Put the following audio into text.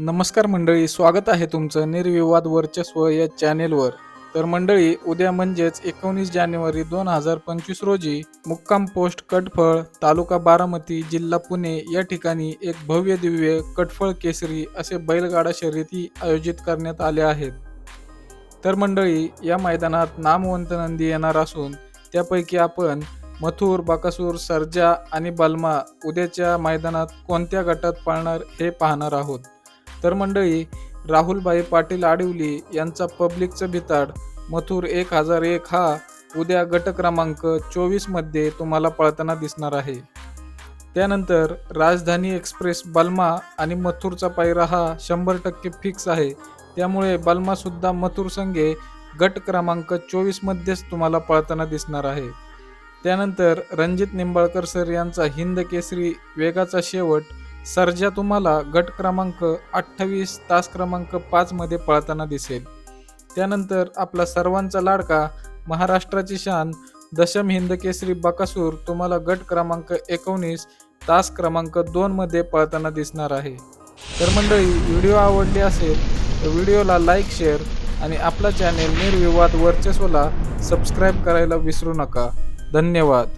नमस्कार मंडळी स्वागत आहे तुमचं निर्विवाद वर्चस्व या चॅनेलवर. तर मंडळी उद्या म्हणजेच एकोणीस जानेवारी दोन हजार पंचवीस रोजी मुक्काम पोस्ट कटफळ तालुका बारामती जिल्हा पुणे या ठिकाणी एक भव्य दिव्य कटफळ केसरी असे बैलगाडा शर्यती आयोजित करण्यात आले आहेत. तर मंडळी या मैदानात नामवंत नंदी येणार असून त्यापैकी आपण मथुर बकासूर सर्जा आणि बलमा उद्याच्या मैदानात कोणत्या गटात पाळणार हे पाहणार आहोत. तर मंडळी राहुलभाई पाटील आडिवली यांचा पब्लिकचं भिताड. मथुर एक हजार एक हा उद्या गट क्रमांक चोवीसमध्ये तुम्हाला पळताना दिसणार आहे. त्यानंतर राजधानी एक्सप्रेस बल्मा आणि मथुरचा पायरा हा शंभर टक्के फिक्स आहे. त्यामुळे बल्मासुद्धा मथुर संघे गट क्रमांक चोवीसमध्येच तुम्हाला पळताना दिसणार आहे. त्यानंतर रणजित निंबाळकर सर यांचा हिंद केसरी वेगाचा शेवट सर्जा तुम्हाला गट क्रमांक अठ्ठावीस तास क्रमांक पाचमध्ये पळताना दिसेल. त्यानंतर आपला सर्वांचा लाडका महाराष्ट्राची शान दशम हिंद केसरी बकासूर तुम्हाला गट क्रमांक एकोणीस तास क्रमांक दोनमध्ये पळताना दिसणार आहे. तर मंडळी व्हिडिओ आवडली असेल तर व्हिडिओला लाईक शेअर आणि आपला चॅनेल निर्विवाद वर्चस्वला सबस्क्राईब करायला विसरू नका. धन्यवाद.